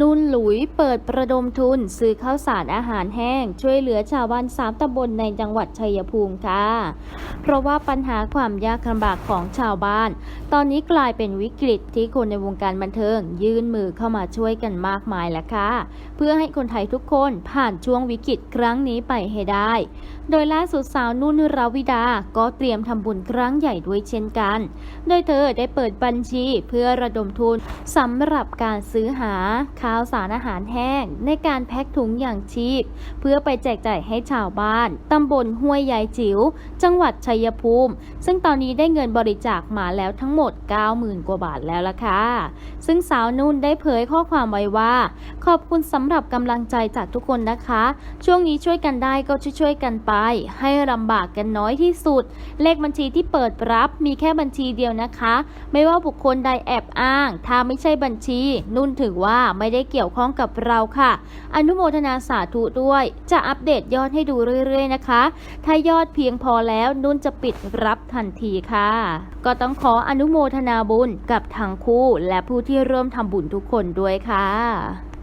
นุ่นหลุยเปิดประดมทุน ซื้อข้าวสารอาหารแห้ง ช่วยเหลือชาวบ้านสามตำบลในจังหวัดชัยภูมิค่ะ เพราะว่าปัญหาความยากลำบากของชาวบ้าน ตอนนี้กลายเป็นวิกฤตที่คนในวงการบันเทิง ยื่นมือเข้ามาช่วยกันมากมายแล้วค่ะ เพื่อให้คนไทยทุกคนผ่านช่วงวิกฤตครั้งนี้ไปให้ได้ โดยล่าสุดสาวนุ่นราวิดา ก็เตรียมทำบุญครั้งใหญ่ด้วยเช่นกัน โดยเธอได้เปิดบัญชีเพื่อระดมทุนสำหรับการซื้อหาข้าวสารอาหารแห้ง ในการแพ็คถุงอย่างชีพ เพื่อไปแจกจ่ายให้ชาวบ้าน ตำบลห้วยยายจิ๋ว จังหวัดชัยภูมิ ซึ่งตอนนี้ได้เงินบริจาคมาแล้วทั้งหมด 90,000 กว่าบาทแล้วล่ะค่ะ ซึ่งสาวนุ่นได้เผยข้อความไว้ว่า ขอบคุณสำหรับกำลังใจจากทุกคนนะคะ ช่วงนี้ช่วยกันได้ก็ช่วยๆกันไป ให้ลำบากกันน้อยที่สุด เลขบัญชีที่เปิดรับมีแค่บัญชีเดียวนะคะ ไม่ว่าบุคคลใดแอบอ้าง ถ้าไม่ใช่บัญชี นุ่นถือว่าไม่ไม่ได้เกี่ยวข้องกับเราค่ะ อนุโมทนาสาธุด้วย จะอัปเดตยอดให้ดูเรื่อยๆนะคะ ถ้ายอดเพียงพอแล้วนุ่นจะปิดรับทันทีค่ะ ก็ต้องขออนุโมทนาบุญกับทั้งคู่และผู้ที่ร่วมทำบุญทุกคนด้วยค่ะ